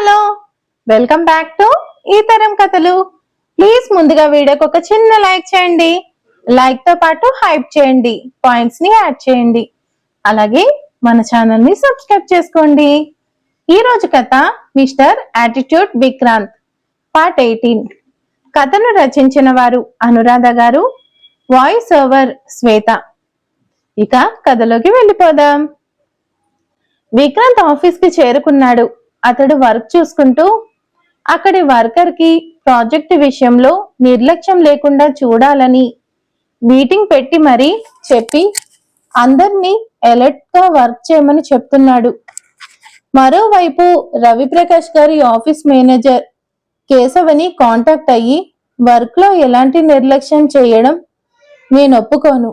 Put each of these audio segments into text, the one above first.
Hello welcome back to ఈ తరం కథలు. ప్లీజ్ ముందుగా వీడియోకి ఒక చిన్న లైక్ చేయండి. లైక్తో పాటు హైప్ చేయండి. పాయింట్స్ని యాడ్ చేయండి. అలాగే మన ఛానల్ని సబ్స్క్రైబ్ చేసుకోండి. ఈ రోజు కథ mister attitude Vikrant part eighteen. కథను రచించిన వారు అనురాధ గారు వాయిస్ ఓవర్ శ్వేత. ఇక కథలోకి వెళ్ళిపోదాం. విక్రాంత్ ఆఫీస్కి చేరుకున్నాడు. అతడు వర్క్ చూసుకుంటూ అక్కడి వర్కర్కి ప్రాజెక్ట్ విషయంలో నిర్లక్ష్యం లేకుండా చూడాలని మీటింగ్ పెట్టి మరీ చెప్పి అందరినీ ఎలర్ట్గా వర్క్ చేయమని చెప్తున్నాడు. మరోవైపు రవిప్రకాష్ గారి ఆఫీస్ మేనేజర్ కేశవని కాంటాక్ట్ అయ్యి వర్క్లో ఎలాంటి నిర్లక్ష్యం చేయడం నేను ఒప్పుకోను.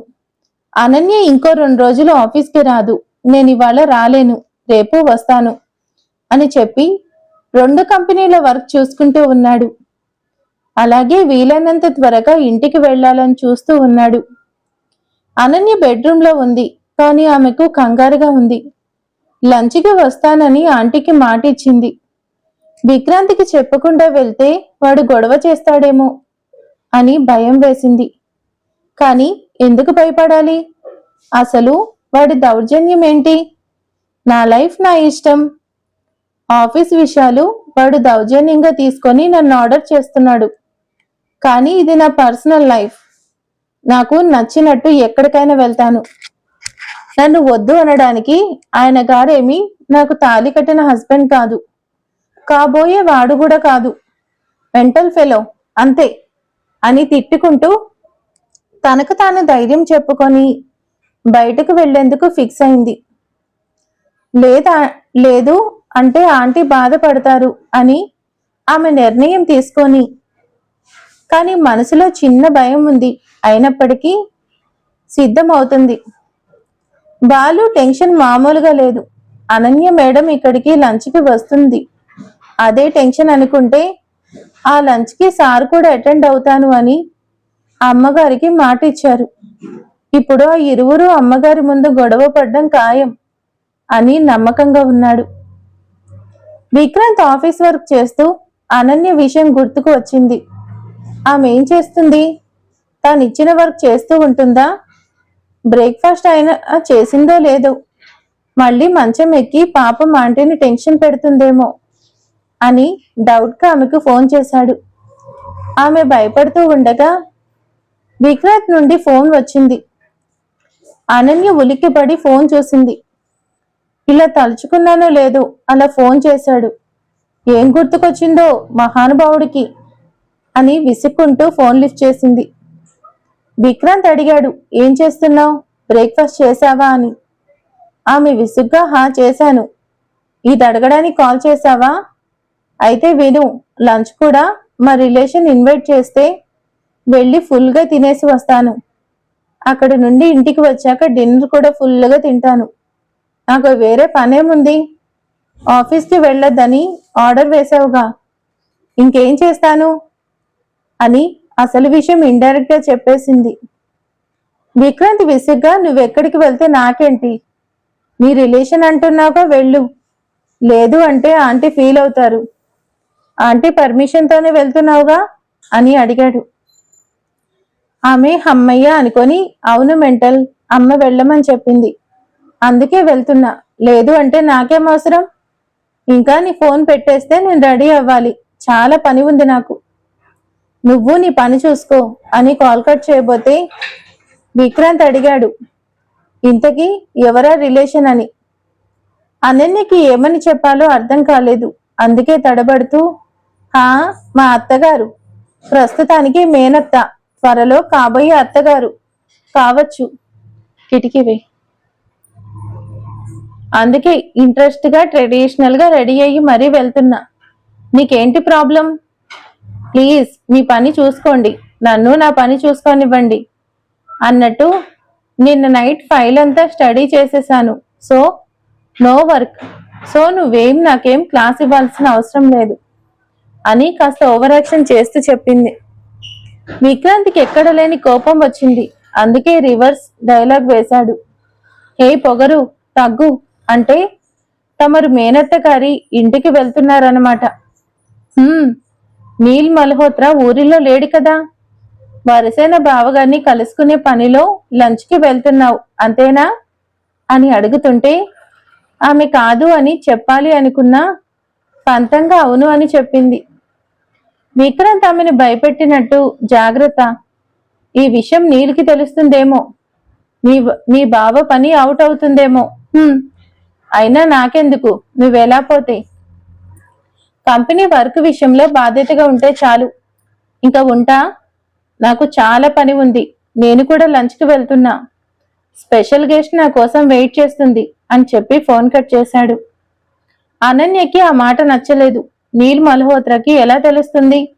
అనన్య ఇంకో రెండు రోజులు ఆఫీస్కి రాదు. నేను ఇవాళ రాలేను. రేపు వస్తాను. అని చెప్పి రెండు కంపెనీల వర్క్ చూసుకుంటూ ఉన్నాడు. అలాగే వీలైనంత త్వరగా ఇంటికి వెళ్ళాలని చూస్తూ ఉన్నాడు. అనన్య బెడ్రూమ్లో ఉంది కానీ ఆమెకు కంగారుగా ఉంది. లంచ్కి వస్తానని ఆంటీకి మాట ఇచ్చింది విక్రాంతికి చెప్పకుండా వెళ్తే వాడు గొడవ చేస్తాడేమో అని భయం వేసింది. కానీ ఎందుకు భయపడాలి? అసలు వాడి దౌర్జన్యం ఏంటి? నా లైఫ్ నా ఇష్టం. ఆఫీస్ విషయాలు వాడు దౌర్జన్యంగా తీసుకొని నన్ను ఆర్డర్ చేస్తున్నాడు. కానీ ఇది నా పర్సనల్ లైఫ్. నాకు నచ్చినట్టు ఎక్కడికైనా వెళ్తాను. నన్ను వద్దు అనడానికి ఆయన గారేమి నాకు తాలి కట్టిన హస్బెండ్ కాదు. కాబోయే వాడు కూడా కాదు. మెంటల్ ఫెలో అంతే. అని తిట్టుకుంటూ తనకు తాను ధైర్యం చెప్పుకొని బయటకు వెళ్ళేందుకు ఫిక్స్ అయింది. లేదా లేదు అంటే ఆంటీ బాధపడతారు అని ఆమె నిర్ణయం తీసుకొని. కానీ మనసులో చిన్న భయం ఉంది. అయినప్పటికీ సిద్ధమవుతుంది. బాలు టెన్షన్ మామూలుగా లేదు. అనన్య మేడం ఇక్కడికి లంచ్కి వస్తుంది. అదే టెన్షన్ అనుకుంటే ఆ లంచ్కి సార్ కూడా అటెండ్ అవుతాను అని అమ్మగారికి మాట ఇచ్చారు ఇప్పుడు ఆ ఇరువురు అమ్మగారి ముందు గొడవ పడ్డం ఖాయం అని నమ్మకంగా ఉన్నాడు. విక్రాంత్ ఆఫీస్ వర్క్ చేస్తూ అనన్య విషయం గుర్తుకు వచ్చింది. ఆమె ఏం చేస్తుంది? తాను ఇచ్చిన వర్క్ చేస్తూ ఉంటుందా? బ్రేక్ఫాస్ట్ అయినా చేసిందో లేదో. మళ్ళీ మంచం ఎక్కి పాపం ఆంటీని టెన్షన్ పెడుతుందేమో అని డౌట్గా ఆమెకు ఫోన్ చేశాడు. ఆమె భయపడుతూ ఉండగా విక్రాంత్ నుండి ఫోన్ వచ్చింది. అనన్య ఉలిక్కిపడి ఫోన్ చూసింది. ఇలా తలుచుకున్నానో లేదు అలా ఫోన్ చేశాడు. ఏం గుర్తుకొచ్చిందో మహానుభావుడికి అని విసుక్కుంటూ ఫోన్ లిఫ్ట్ చేసింది. విక్రాంత్ అడిగాడు ఏం చేస్తున్నావు? బ్రేక్ఫాస్ట్ చేశావా? అని. ఆమె విసుగ్గా హా చేశాను. ఇది అడగడానికి కాల్ చేశావా? అయితే విను లంచ్ కూడా మా రిలేషన్ ఇన్వైట్ చేస్తే వెళ్ళి ఫుల్గా తినేసి వస్తాను. అక్కడ నుండి ఇంటికి వచ్చాక డిన్నర్ కూడా ఫుల్గా తింటాను. నాకు వేరే పనేముంది? ఆఫీస్కి వెళ్ళొద్దని ఆర్డర్ వేసావుగా ఇంకేం చేస్తాను? అని అసలు విషయం ఇండైరెక్ట్గా చెప్పేసింది. విక్రాంత్ విసిగ్గా నువ్వెక్కడికి వెళ్తే నాకేంటి? నీ రిలేషన్ అంటున్నావుగా వెళ్ళు. లేదు అంటే ఆంటీ ఫీల్ అవుతారు. ఆంటీ పర్మిషన్తోనే వెళ్తున్నావుగా? అని అడిగాడు. ఆమె అమ్మయ్య అనుకొని అవును మెంటల్ అమ్మ వెళ్ళమని చెప్పింది. అందుకే వెళ్తున్నా. లేదు అంటే నాకేం అవసరం? ఇంకా నీ ఫోన్ పెట్టేస్తే నేను రెడీ అవ్వాలి. చాలా పని ఉంది నాకు. నువ్వు నీ పని చూసుకో అని కాల్ కట్ చేయబోతే విక్రాంత్ అడిగాడు. ఇంతకీ ఎవరా రిలేషన్ అని? అనన్యకి ఏమని చెప్పాలో అర్థం కాలేదు. అందుకే తడబడుతూ హా మా అత్తగారు. ప్రస్తుతానికి మేనత్త త్వరలో కాబోయే అత్తగారు. కావచ్చు. కిటికీవే అందుకే ఇంట్రెస్ట్గా ట్రెడిషనల్గా రెడీ అయ్యి మరీ వెళ్తున్నా. నీకేంటి ప్రాబ్లం ప్లీజ్ మీ పని చూసుకోండి. నన్ను నా పని చూసుకొనివ్వండి. అన్నట్టు నిన్న నైట్ ఫైల్ అంతా స్టడీ చేసేసాను. సో నో వర్క్ సో నువ్వేం నాకేం క్లాస్ ఇవ్వాల్సిన అవసరం లేదు అని కాస్త ఓవర్ యాక్షన్ చేస్తూ చెప్పింది. విక్రాంతికి ఎక్కడ లేని కోపం వచ్చింది. అందుకే రివర్స్ డైలాగ్ వేశాడు. హే పొగరు తగ్గు. అంటే తమరు మేనత్త గారి ఇంటికి వెళ్తున్నారనమాట నీల్ మల్హోత్రా ఊరిలో లేడు కదా. వరసైన బావగారిని కలుసుకునే పనిలో లంచ్కి వెళ్తున్నావు అంతేనా? అని అడుగుతుంటే ఆమె కాదు అని చెప్పాలి అనుకున్నా పంతంగా అవును అని చెప్పింది. విక్రాంత్ ఆమెను భయపెట్టినట్టు జాగ్రత్త. ఈ విషయం నీలికి తెలుస్తుందేమో. నీ నీ బావ పని అవుట్ అవుతుందేమో. అయినా నాకెందుకు? నువ్వెలా పోతే? కంపెనీ వర్క్ విషయంలో బాధ్యతగా ఉంటే చాలు. ఇంకా ఉంటా? నాకు చాలా పని ఉంది. నేను కూడా లంచ్కి వెళ్తున్నా. స్పెషల్ గెస్ట్ నా కోసం వెయిట్ చేస్తుంది అని చెప్పి ఫోన్ కట్ చేశాడు. అనన్యకి ఆ మాట నచ్చలేదు. నీల్ మల్హోత్రకి ఎలా తెలుస్తుంది?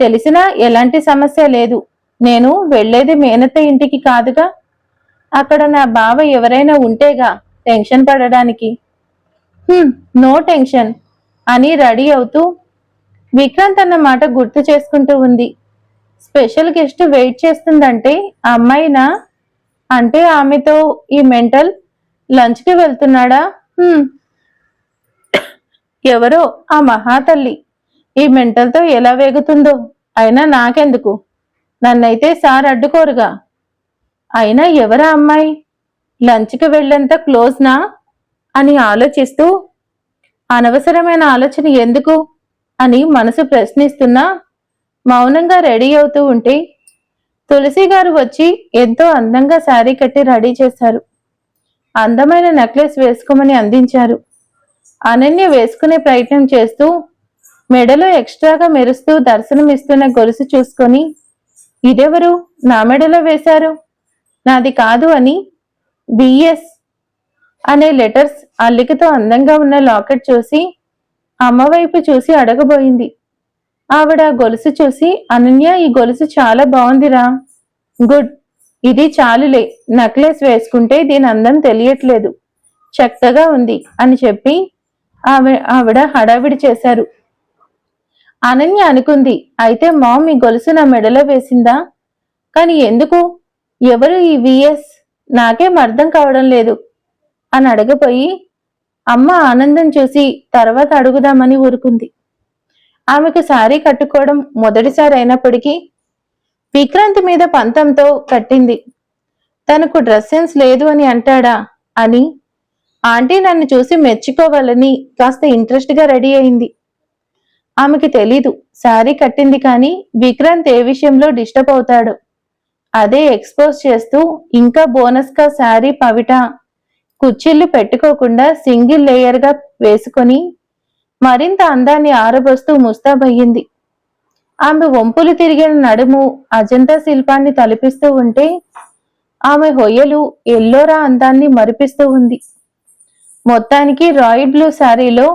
తెలిసినా ఎలాంటి సమస్య లేదు. నేను వెళ్ళేది మేనత్త ఇంటికి కాదుగా. అక్కడ నా బావ ఎవరైనా ఉంటేగా. టెన్షన్ పడడానికి. నో టెన్షన్ అని రెడీ అవుతూ విక్రాంత్ అన్న మాట గుర్తు చేసుకుంటూ ఉంది. స్పెషల్ గెస్ట్ వెయిట్ చేస్తుందంటే ఆ అమ్మాయినా అంటే ఆమెతో ఈ మెంటల్ లంచ్కి వెళ్తున్నాడా? ఎవరో ఆ మహాతల్లి ఈ మెంటల్తో ఎలా వేగుతుందో. అయినా నాకెందుకు? నన్నైతే సార్ అడ్డుకోరుగా. అయినా ఎవరా అమ్మాయి? లంచ్కి వెళ్ళేంత క్లోజ్నా అని ఆలోచిస్తూ అనవసరమైన ఆలోచన ఎందుకు? అని మనసు ప్రశ్నిస్తున్నా మౌనంగా రెడీ అవుతూ ఉంటే తులసి గారు వచ్చి ఎంతో అందంగా శారీ కట్టి రెడీ చేశారు. అందమైన నెక్లెస్ వేసుకోమని అందించారు. అనన్య వేసుకునే ప్రయత్నం చేస్తూ మెడలో ఎక్స్ట్రాగా మెరుస్తూ దర్శనమిస్తున్న గొలుసు చూసుకొని ఇదెవరు? నా మెడలో వేశారు? నాది కాదు అని బిఎస్ అనే లెటర్స్ అల్లికతో అందంగా ఉన్న లాకెట్ చూసి అమ్మవైపు చూసి అడగబోయింది. ఆవిడ గొలుసు చూసి అనన్య ఈ గొలుసు చాలా బాగుందిరా. గుడ్. ఇది చాలులే. నక్లెస్ వేసుకుంటే దీని అందం తెలియట్లేదు. చక్కగా ఉంది అని చెప్పి ఆవి ఆవిడ హడావిడి చేశారు. అనన్య అనుకుంది అయితే మామ్ ఈ గొలుసు నా మెడలో వేసిందా? కానీ ఎందుకు? ఎవరు ఈ విఎస్ నాకేం అర్థం కావడం లేదు అని అడగపోయి అమ్మ ఆనందం చూసి తర్వాత అడుగుదామని ఊరుకుంది. ఆమెకు శారీ కట్టుకోవడం మొదటిసారి అయినప్పటికీ విక్రాంతి మీద పంతంతో కట్టింది. తనకు డ్రెస్ సెన్స్ లేదు అని అంటాడా అని ఆంటీ నన్ను చూసి మెచ్చుకోవాలని కాస్త ఇంట్రెస్ట్గా రెడీ అయింది. ఆమెకి తెలీదు శారీ కట్టింది కానీ విక్రాంత్ ఏ విషయంలో డిస్టర్బ్ అవుతాడు. అదే ఎక్స్పోజ్ చేస్తూ ఇంకా బోనస్గా శారీ పవిట కుచ్చిళ్ళు పెట్టుకోకుండా సింగిల్ లేయర్గా వేసుకొని మరింత అందాన్ని ఆరబోస్తూ ముస్తాబయ్యింది ఆమె వంపులు తిరిగిన నడుము అజంతా శిల్పాన్ని తలపిస్తూ ఉంటే ఆమె హొయ్యలు ఎల్లోరా అందాన్ని మరిపిస్తూ ఉంది. మొత్తానికి రాయిడ్ బ్లూ శారీలో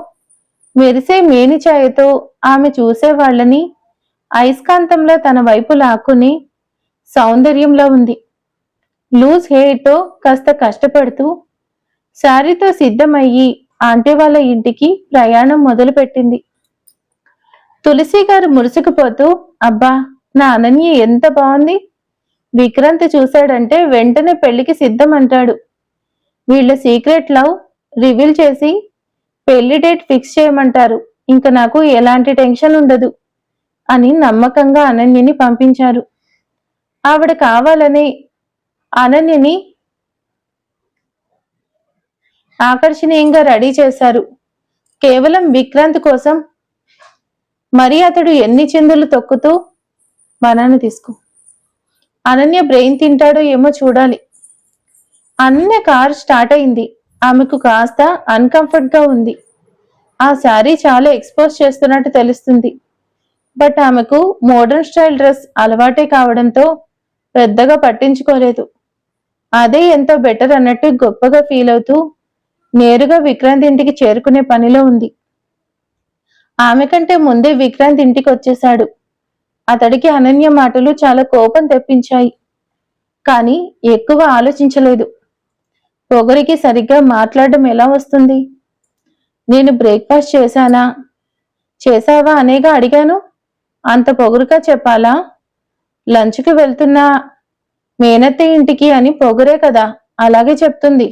మెరిసే మేనిచాయతో ఆమె చూసేవాళ్ళని అయస్కాంతంలో తన వైపు లాక్కుని సౌందర్యంలో ఉంది. లూజ్ హెయిర్తో కాస్త కష్టపడుతూ శారీతో సిద్ధమయ్యి ఆంటీ వాళ్ళ ఇంటికి ప్రయాణం మొదలుపెట్టింది. తులసి గారు మురుసుకుపోతూ అబ్బా నా అనన్య ఎంత బాగుంది. విక్రాంత్ చూశాడంటే వెంటనే పెళ్ళికి సిద్ధం అంటాడు వీళ్ళ సీక్రెట్ లవ్ రివీల్ చేసి పెళ్ళి డేట్ ఫిక్స్ చేయమంటారు. ఇంకా నాకు ఎలాంటి టెన్షన్ ఉండదు అని నమ్మకంగా అనన్యని పంపించారు. ఆవిడ కావాలని అనన్యని ఆకర్షణీయంగా రెడీ చేశారు. కేవలం విక్రాంత్ కోసం మరి అతడు ఎన్ని చిందులు తొక్కుతూ బనానా తీసుకో. అనన్య బ్రెయిన్ తింటాడో ఏమో చూడాలి. అనన్య కార్ స్టార్ట్ అయింది. ఆమెకు కాస్త అన్కంఫర్ట్గా ఉంది. ఆ శారీ చాలా ఎక్స్పోజ్ చేస్తున్నట్టు తెలుస్తుంది. బట్ ఆమెకు మోడర్న్ స్టైల్ డ్రెస్ అలవాటే కావడంతో పెద్దగా పట్టించుకోలేదు. అదే ఎంతో బెటర్ అన్నట్టు గొప్పగా ఫీల్ అవుతూ నేరుగా విక్రాంత్ ఇంటికి చేరుకునే పనిలో ఉంది. ఆమె కంటే ముందే విక్రాంత్ ఇంటికి వచ్చేశాడు. అతడికి అనన్య మాటలు చాలా కోపం తెప్పించాయి. కానీ ఎక్కువ ఆలోచించలేదు. పొగరికి సరిగ్గా మాట్లాడడం ఎలా వస్తుంది? నేను బ్రేక్ఫాస్ట్ చేశానా? చేశావా అనేగా అడిగాను. అంత పొగరుగా చెప్పాలా? లంచ్కి వెళ్తున్నా మేనత్త ఇంటికి అని పొగరే కదా అలాగే చెప్తుంది.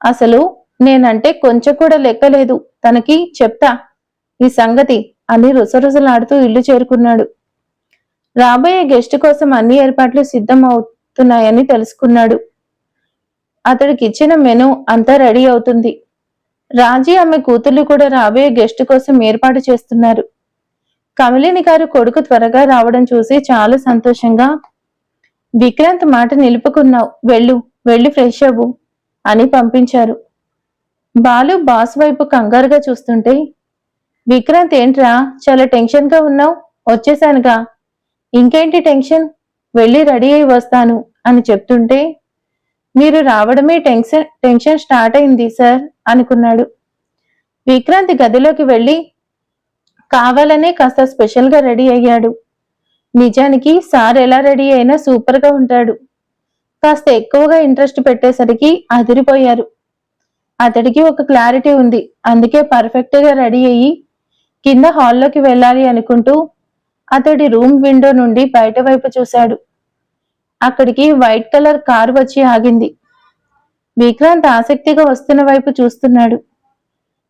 అసలు నేనంటే కొంచెం కూడా లెక్కలేదు. తనకి చెప్తా. ఈ సంగతి అని రుసరుసలాడుతూ ఇల్లు చేరుకున్నాడు. రాబోయే గెస్ట్ కోసం అన్ని ఏర్పాట్లు సిద్ధం అవుతున్నాయని తెలుసుకున్నాడు. అతడికి ఇచ్చిన మెను అంతా రెడీ అవుతుంది. రాజీ ఆమె కూతుర్లు కూడా రాబోయే గెస్ట్ కోసం ఏర్పాటు చేస్తున్నారు. కమలిని గారు కొడుకు త్వరగా రావడం చూసి చాలా సంతోషంగా విక్రాంత్ మాట నిలుపుకున్నావు. వెళ్ళు వెళ్ళి ఫ్రెష్ అవ్వు అని పంపించారు. బాలు బాస్ వైపు కంగారుగా చూస్తుంటే విక్రాంత్ ఏంట్రా? చాలా టెన్షన్గా ఉన్నావు? వచ్చేసానుగా. ఇంకేంటి టెన్షన్? వెళ్ళి రెడీ అయి వస్తాను అని చెప్తుంటే మీరు రావడమే టెన్షన్ టెన్షన్ స్టార్ట్ అయింది సార్ అనుకున్నాడు. విక్రాంత్ గదిలోకి వెళ్ళి కావాలనే కాస్త స్పెషల్గా రెడీ అయ్యాడు. నిజానికి సార్ ఎలా రెడీ అయినా సూపర్గా ఉంటాడు. కాస్త ఎక్కువగా ఇంట్రెస్ట్ పెట్టేసరికి అదిరిపోయారు. అతడికి ఒక క్లారిటీ ఉంది. అందుకే పర్ఫెక్ట్గా రెడీ అయ్యి కింద హాల్లోకి వెళ్ళాలి అనుకుంటూ అతడి రూమ్ విండో నుండి బయట వైపు చూశాడు. అక్కడికి వైట్ కలర్ కారు వచ్చి ఆగింది. విక్రాంత్ ఆసక్తిగా వస్తున్న వైపు చూస్తున్నాడు.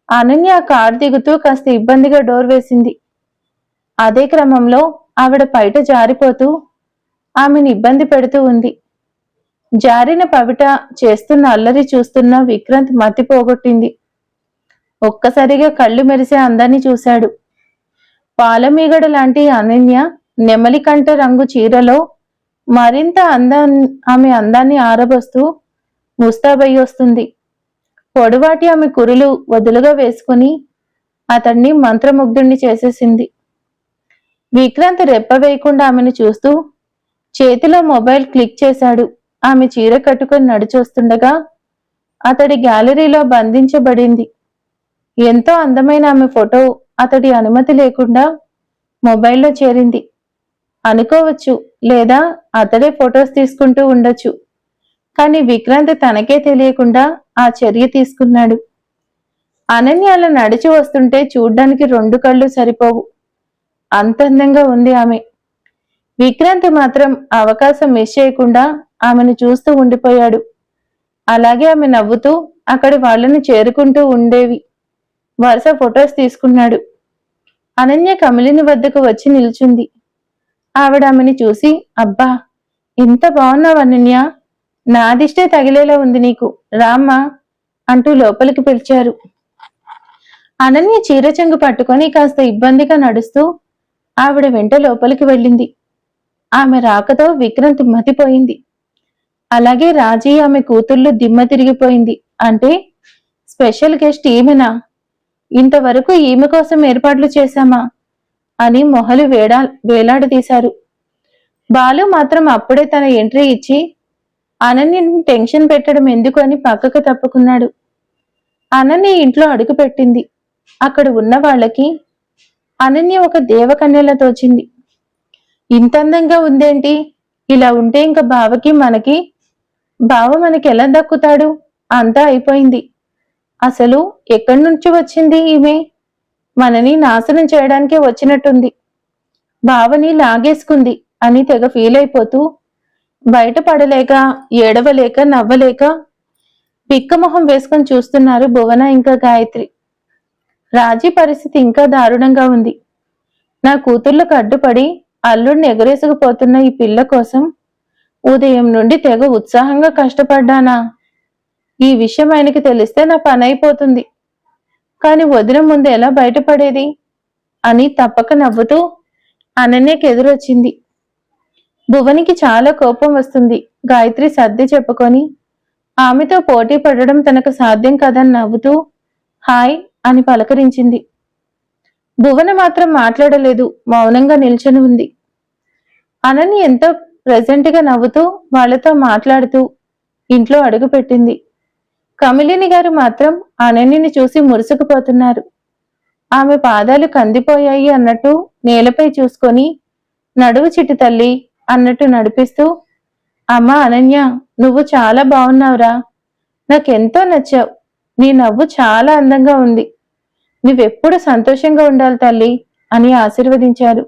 అనన్య కారు దిగుతూ కాస్త ఇబ్బందిగా డోర్ వేసింది. అదే క్రమంలో ఆవిడ బయట జారిపోతూ ఆమెను ఇబ్బంది పెడుతూ ఉంది. జారిన పవిట చేస్తున్న అల్లరి చూస్తున్న విక్రాంత్ మతి పోగొట్టింది ఒక్కసారిగా కళ్ళు మెరిసే అందాన్ని చూశాడు. పాలమీగడ లాంటి అనన్య నెమలికంఠ రంగు చీరలో మరింత అందా ఆమె అందాన్ని ఆరబోస్తూ ముస్తాబయ్యి వస్తుంది. పొడవాటి ఆమె కురులు వదులుగా వేసుకుని అతన్ని మంత్రముగ్ధుణ్ణి చేసేసింది. విక్రాంత్ రెప్ప వేయకుండా ఆమెను చూస్తూ చేతిలో మొబైల్ క్లిక్ చేశాడు. ఆమె చీర కట్టుకుని నడిచొస్తుండగా అతడి గ్యాలరీలో బంధించబడింది. ఎంతో అందమైన ఆమె ఫోటో అతడి అనుమతి లేకుండా మొబైల్లో చేరింది. అనుకోవచ్చు లేదా అతడే ఫొటోస్ తీసుకుంటూ ఉండొచ్చు. కానీ విక్రాంత్ తనకే తెలియకుండా ఆ చర్య తీసుకున్నాడు. అనన్య అలా నడిచి వస్తుంటే చూడ్డానికి రెండు కళ్ళు సరిపోవు. అంత అందంగా ఉంది ఆమె. విక్రాంతి మాత్రం అవకాశం మిస్ చేయకుండా ఆమెను చూస్తూ ఉండిపోయాడు. అలాగే ఆమె నవ్వుతూ అక్కడి వాళ్ళని చేరుకుంటూ ఉండేవి. వరుస ఫొటోస్ తీసుకున్నాడు. అనన్య కమిలిని వద్దకు వచ్చి నిల్చుంది. ఆవిడ ఆమెని చూసి అబ్బా ఎంత బాగున్నావు అనన్య. నాదిష్టే తగిలేలా ఉంది నీకు. రామ్మ అంటూ లోపలికి పిలిచారు. అనన్య చీరచెంగు పట్టుకొని కాస్త ఇబ్బందిగా నడుస్తూ ఆవిడ వెంట లోపలికి వెళ్ళింది. ఆమె రాకతో విక్రంత్ మతిపోయింది అలాగే రాజీ ఆమె కూతుళ్ళు దిమ్మ తిరిగిపోయింది. అంటే స్పెషల్ గెస్ట్ ఈమెనా? ఇంతవరకు ఈమె కోసం ఏర్పాట్లు చేశామా? అని మొహలు వేడా వేలాడదీశారు. బాలు మాత్రం అప్పుడే తన ఎంట్రీ ఇచ్చి అనన్యను టెన్షన్ పెట్టడం ఎందుకు అని పక్కకు తప్పుకున్నాడు. అనన్య ఇంట్లో అడుగు పెట్టింది. అక్కడ ఉన్న వాళ్ళకి అనన్య ఒక దేవకన్యలా తోచింది. ఇంత అందంగా ఉందేంటి? ఇలా ఉంటే ఇంకా బావకి మనకి బావ మనకి ఎలా దక్కుతాడు? అంతా అయిపోయింది. అసలు ఎక్కడి నుంచి వచ్చింది ఈమె? మనని నాశనం చేయడానికే వచ్చినట్టుంది. బావని లాగేసుకుంది అని తెగ ఫీల్ అయిపోతూ బయటపడలేక ఏడవలేక నవ్వలేక పిక్కమొహం వేసుకొని చూస్తున్నారు భువన ఇంకా గాయత్రి. రాజీ పరిస్థితి ఇంకా దారుణంగా ఉంది. నా కూతుర్లకు అడ్డుపడి అల్లుడిని ఎగరేసుకుపోతున్న ఈ పిల్ల కోసం ఉదయం నుండి తెగ ఉత్సాహంగా కష్టపడ్డానా? ఈ విషయం ఆయనకి తెలిస్తే నా పని అయిపోతుంది. కాని వదిన ముందు ఎలా బయటపడేది? అని తప్పక నవ్వుతూ అనన్యకి ఎదురొచ్చింది. భువనికి చాలా కోపం వస్తుంది. గాయత్రి సర్ది చెప్పుకొని ఆమెతో పోటీ పడడం తనకు సాధ్యం కాదని నవ్వుతూ హాయ్ అని పలకరించింది. భువన మాత్రం మాట్లాడలేదు మౌనంగా నిల్చొని ఉంది. అనని ఎంతో ప్రెజెంట్గా నవ్వుతూ వాళ్ళతో మాట్లాడుతూ ఇంట్లో అడుగుపెట్టింది కమిలిని గారు మాత్రం అనన్యని చూసి మురుసుకుపోతున్నారు ఆమె పాదాలు కందిపోయాయి అన్నట్టు నేలపై చూసుకొని నడువు చిట్టి తల్లి అన్నట్టు నడిపిస్తూ అమ్మా అనన్య నువ్వు చాలా బాగున్నావురా నాకెంతో నచ్చావు. నీ నవ్వు చాలా అందంగా ఉంది. నువ్వెప్పుడు సంతోషంగా ఉండాలి తల్లి అని ఆశీర్వదించారు.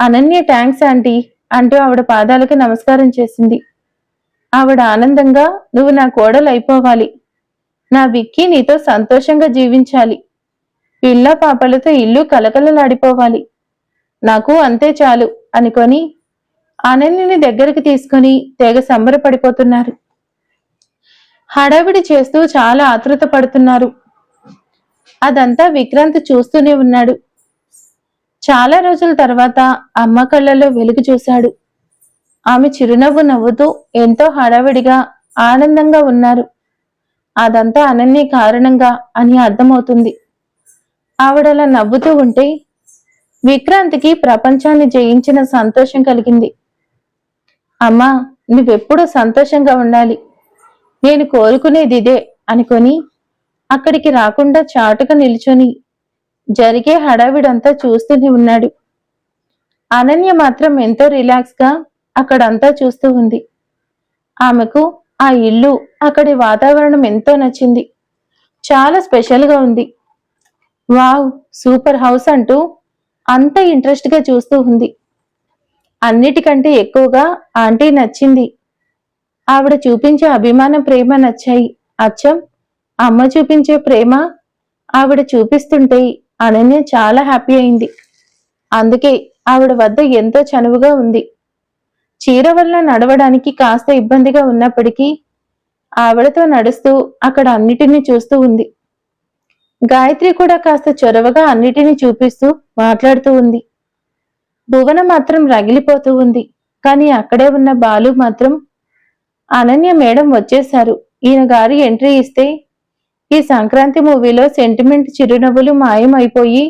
అనన్య థ్యాంక్స్ ఆంటీ అంటూ ఆవిడ పాదాలకు నమస్కారం చేసింది. ఆవిడ ఆనందంగా నువ్వు నా కోడలు అయిపోవాలి నా విక్కి నీతో సంతోషంగా జీవించాలి. పిల్ల పాపలతో ఇల్లు కలకలలాడిపోవాలి నాకు అంతే చాలు అనుకొని అనన్యని దగ్గరికి తీసుకుని తెగ సంబరపడిపోతున్నారు. హడావిడి చేస్తూ చాలా ఆతృత పడుతున్నారు. అదంతా విక్రాంత్ చూస్తూనే ఉన్నాడు. చాలా రోజుల తర్వాత అమ్మ కళ్ళలో వెలుగు చూశాడు. ఆమె చిరునవ్వు నవ్వుతూ ఎంతో హడావిడిగా ఆనందంగా ఉన్నారు. అదంతా అనన్య కారణంగా అని అర్థమవుతుంది. ఆవిడలా నవ్వుతూ ఉంటే విక్రాంతికి ప్రపంచాన్ని జయించిన సంతోషం కలిగింది. అమ్మా నువ్వెప్పుడూ సంతోషంగా ఉండాలి. నేను కోరుకునేది ఇదే అనుకొని అక్కడికి రాకుండా చాటుగా నిల్చొని జరిగే హడావిడంతా చూస్తూనే ఉన్నాడు. అనన్య మాత్రం ఎంతో రిలాక్స్గా అక్కడంతా చూస్తూ ఉంది. ఆమెకు ఆ ఇల్లు అక్కడి వాతావరణం ఎంతో నచ్చింది. చాలా స్పెషల్గా ఉంది. వావ్ సూపర్ హౌస్ అంటూ అంత ఇంట్రెస్ట్గా చూస్తూ ఉంది. అన్నిటికంటే ఎక్కువగా ఆంటీ నచ్చింది. ఆవిడ చూపించే అభిమాన ప్రేమ నచ్చాయి. అచ్చం అమ్మ చూపించే ప్రేమ ఆవిడ చూపిస్తుంటే అనన్య చాలా హ్యాపీ అయింది. అందుకే ఆవిడ వద్ద ఎంతో చనువుగా ఉంది. చీర వల్ల నడవడానికి కాస్త ఇబ్బందిగా ఉన్నప్పటికీ ఆవిడతో నడుస్తూ అక్కడ అన్నిటినీ చూస్తూ ఉంది. గాయత్రి కూడా కాస్త చొరవగా అన్నిటినీ చూపిస్తూ మాట్లాడుతూ ఉంది. భువన మాత్రం రగిలిపోతూ ఉంది. కానీ అక్కడే ఉన్న బాలు మాత్రం అనన్య మేడం వచ్చేశారు. ఈయన గారు ఎంట్రీ ఇస్తే ఈ సంక్రాంతి మూవీలో సెంటిమెంట్ చిరునవ్వులు మాయమైపోయి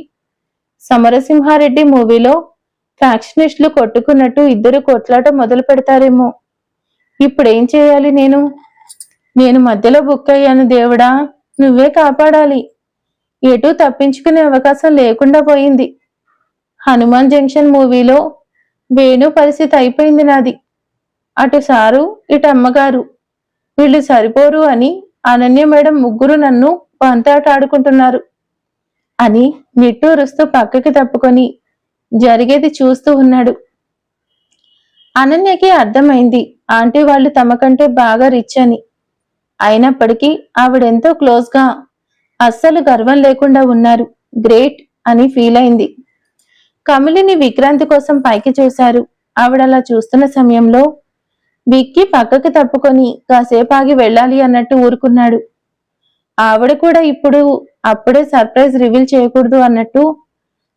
సమరసింహారెడ్డి మూవీలో ఫ్యాక్షనిస్టులు కొట్టుకున్నట్టు ఇద్దరు కొట్లాట మొదలు పెడతారేమో. ఇప్పుడేం చేయాలి నేను? నేను మధ్యలో బుక్ అయ్యాను దేవుడా నువ్వే కాపాడాలి. ఎటూ తప్పించుకునే అవకాశం లేకుండా పోయింది. హనుమాన్ జంక్షన్ మూవీలో వేణు పరిస్థితి అయిపోయింది నాది. అటు సారు ఇటు అమ్మగారు. వీళ్ళు సరిపోరు అని అనన్య మేడం ముగ్గురు నన్ను పంతాట ఆడుకుంటున్నారు అని నిట్టూరుస్తూ పక్కకి తప్పుకొని జరిగేది చూస్తూ ఉన్నాడు. అనన్యకి అర్థమైంది. ఆంటీ వాళ్ళు తమకంటే బాగా రిచ్ అని. అయినప్పటికీ ఆవిడెంతో క్లోజ్గా అస్సలు గర్వం లేకుండా ఉన్నారు. గ్రేట్ అని ఫీల్ అయింది. కమిలిని విక్రాంతి కోసం పైకి చూశారు. ఆవిడలా చూస్తున్న సమయంలో విక్కి పక్కకి తప్పుకొని కాసేపు ఆగి వెళ్ళాలి అన్నట్టు ఊరుకున్నాడు. ఆవిడ కూడా ఇప్పుడు అప్పుడే సర్ప్రైజ్ రివీల్ చేయకూడదు అన్నట్టు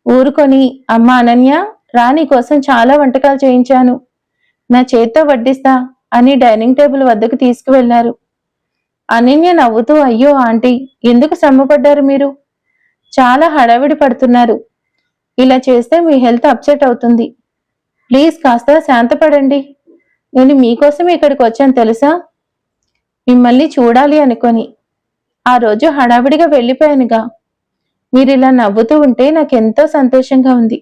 ఊరుకొని అమ్మ అనన్య రాణి కోసం చాలా వంటకాలు చేయించాను. నా చేత్తో వడ్డిస్తా అని డైనింగ్ టేబుల్ వద్దకు తీసుకువెళ్ళారు అనన్య నవ్వుతూ అయ్యో ఆంటీ ఎందుకు శ్రమపడ్డారు మీరు? చాలా హడావిడి పడుతున్నారు. ఇలా చేస్తే మీ హెల్త్ అప్సెట్ అవుతుంది. ప్లీజ్ కాస్త శాంతపడండి. నేను మీకోసం ఇక్కడికి వచ్చాను తెలుసా? మిమ్మల్ని చూడాలి అనుకొని. ఆ రోజు హడావిడిగా వెళ్ళిపోయానుగా. మీరు ఇలా నవ్వుతూ ఉంటే నాకెంతో సంతోషంగా ఉంది.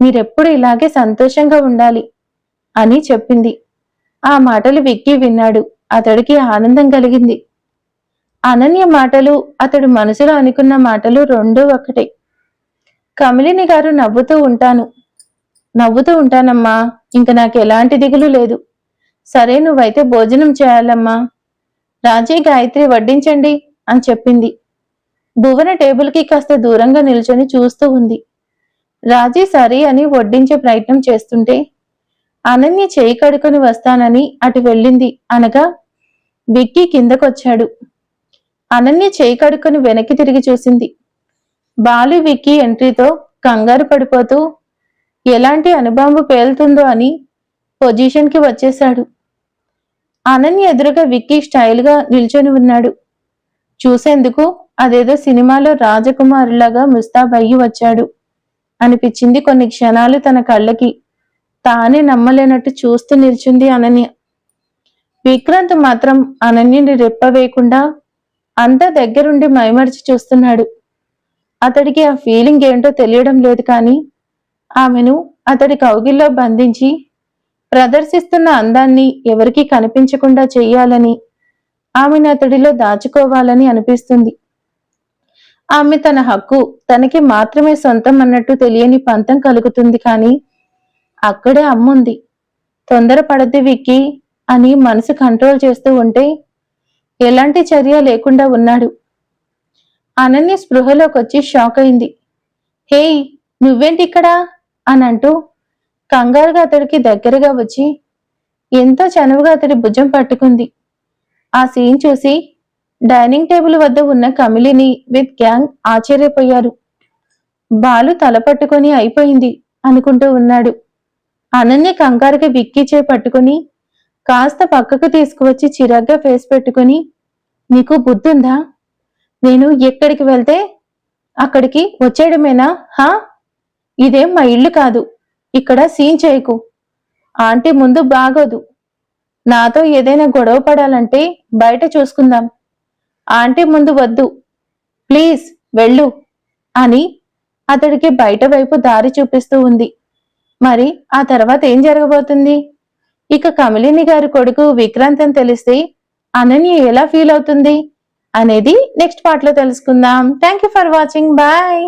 మీరెప్పుడు ఇలాగే సంతోషంగా ఉండాలి అని చెప్పింది. ఆ మాటలు విక్కి విన్నాడు. అతడికి ఆనందం కలిగింది. అనన్య మాటలు అతడు మనసులో అనుకున్న మాటలు రెండూ ఒకటే కమలిని గారు నవ్వుతూ ఉంటాను. నవ్వుతూ ఉంటానమ్మా ఇంక నాకు ఎలాంటి దిగులు లేదు. సరే నువ్వైతే భోజనం చేయాలమ్మా. రాజీ గాయత్రి వడ్డించండి అని చెప్పింది. భువన టేబుల్కి కాస్త దూరంగా నిల్చొని చూస్తూ ఉంది. రాజీ సరే అని వడ్డించే ప్రయత్నం చేస్తుంటే అనన్య చేయి కడుకొని వస్తానని అటు వెళ్ళింది. అనగా విక్కీ కిందకొచ్చాడు. అనన్య చేయి కడుక్కొని వెనక్కి తిరిగి చూసింది. బాలు విక్కీ ఎంట్రీతో కంగారు పడిపోతూ ఎలాంటి అనుబాంబు పేలుతుందో అని పొజిషన్కి వచ్చేశాడు. అనన్య ఎదురుగా విక్కీ స్టైల్గా నిల్చొని ఉన్నాడు. చూసేందుకు అదేదో సినిమాలో రాజకుమారులాగా ముస్తాబయ్యి వచ్చాడు. అనిపించింది కొన్ని క్షణాలు తన కళ్ళకి. తానే నమ్మలేనట్టు చూస్తూ నిల్చుంది అనన్య. విక్రాంత్ మాత్రం అనన్యని రెప్పవేయకుండా అంతా దగ్గరుండి మైమరిచి చూస్తున్నాడు. అతడికి ఆ ఫీలింగ్ ఏంటో తెలియడం లేదు కానీ ఆమెను అతడి కౌగిల్లో బంధించి ప్రదర్శిస్తున్న అందాన్ని ఎవరికీ కనిపించకుండా చెయ్యాలని ఆమెను అతడిలో దాచుకోవాలని అనిపిస్తుంది. ఆమె తన హక్కు తనకి మాత్రమే సొంతం అన్నట్టు తెలియని పంతం కలుగుతుంది కానీ అక్కడే అమ్ముంది. తొందరపడద్దు విక్కి అని మనసు కంట్రోల్ చేస్తూ ఉంటే ఎలాంటి చర్య లేకుండా ఉన్నాడు. అనన్య స్పృహలోకి వచ్చి షాక్ అయింది హేయ్ నువ్వేంటి ఇక్కడ అని అంటూ కంగారుగా అతడికి దగ్గరగా వచ్చి ఎంతో చనువుగా అతడి భుజం పట్టుకుంది. ఆ సీన్ చూసి డైనింగ్ టేబుల్ వద్ద ఉన్న కమిలిని విత్ గ్యాంగ్ ఆశ్చర్యపోయారు. బాలు తల పట్టుకొని అయిపోయింది అనుకుంటూ ఉన్నాడు. అనన్య కంగారుగా విక్కిచే పట్టుకుని కాస్త పక్కకు తీసుకువచ్చి చిరాగ్గా ఫేస్ పెట్టుకుని నీకు బుద్ధుందా? నేను ఎక్కడికి వెళ్తే అక్కడికి వచ్చేయడమేనా? హా? ఇదేం మా ఇల్లు కాదు. ఇక్కడ సీన్ చేయకు. ఆంటీ ముందు బాగోదు. నాతో ఏదైనా గొడవ పడాలంటే బయట చూసుకుందాం. ఆంటీ ముందు వద్దు. ప్లీజ్ వెళ్ళు అని అతడికి బయట వైపు దారి చూపిస్తూ ఉంది. మరి ఆ తర్వాత ఏం జరగబోతుంది? ఇక కమలిని గారి కొడుకు విక్రాంత్ అని తెలిస్తే అనన్య ఎలా ఫీల్ అవుతుంది? అనేది నెక్స్ట్ పార్ట్లో తెలుసుకుందాం. Thank you for watching bye